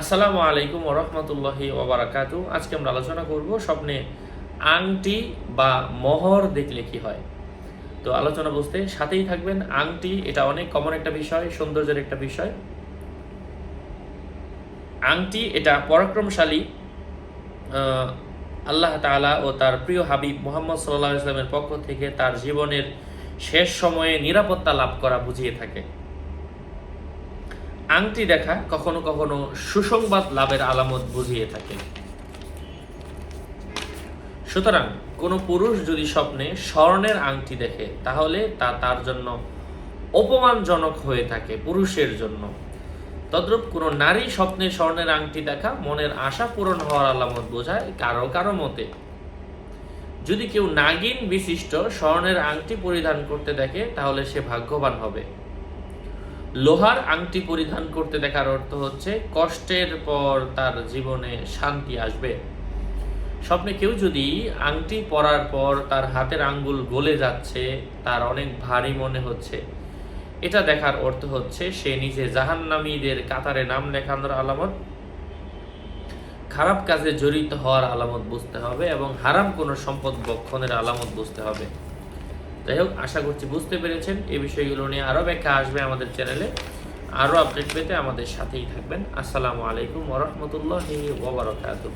আসসালামু আলাইকুম ওরহমতুল্লাহি ওবরাকাতু আজকে আমরা আলোচনা করব স্বপ্নে আংটি বা মোহর দেখলে কি হয়। তো আলোচনা বুঝতে সাথেই থাকবেন, আংটি এটা অনেক কমন একটা বিষয়, সৌন্দর্যের একটা বিষয়। আংটি এটা পরাক্রমশালী আল্লাহ তাআলা ও তার প্রিয় হাবিব মোহাম্মদ সাল্লাহ ইসলামের পক্ষ থেকে তার জীবনের শেষ সময়ে নিরাপত্তা লাভ করা বুঝিয়ে থাকে। আংটি দেখা কখনো কখনো সুসংবাদ লাভের আলামত বুঝিয়ে থাকে। সুতরাং কোনো পুরুষ যদি স্বপ্নে স্বর্ণের আংটি দেখে, তাহলে তা তার জন্য অপমানজনক হয়ে থাকে পুরুষের জন্য। তদ্রূপ কোনো নারী স্বপ্নে স্বর্ণের আংটি দেখা মনের আশা পূরণ হওয়ার আলামত বোঝায় কারও কারও মতে। যদি কেউ নাগিন বিশিষ্ট স্বর্ণের আংটি পরিধান করতে দেখে, তাহলে সে ভাগ্যবান হবে। লোহার আংটি পরিধান করতে দেখার অর্থ হচ্ছে কষ্টের পর তার জীবনে শান্তি আসবে। স্বপ্নে কেউ যদি আংটি পরার পর তার হাতের আঙ্গুল গলে যাচ্ছে, তার অনেক ভারী মনে হচ্ছে। এটা দেখার অর্থ হচ্ছে সে নিজে জাহান্নামীদের কাতারে নাম লেখানোর আলামত, খারাপ কাজে জড়িত হওয়ার আলামত বুঝতে হবে এবং হারাম কোনো সম্পদ বক্ষণের আলামত বুঝতে হবে। যাই হোক, আশা করছি বুঝতে পেরেছেন। এই বিষয়গুলো নিয়ে আরও ব্যাখ্যা আসবে আমাদের চ্যানেলে। আরও আপডেট পেতে আমাদের সাথেই থাকবেন। আসসালামু আলাইকুম ওরহমতুল্লাহি ওবরাকাতুহ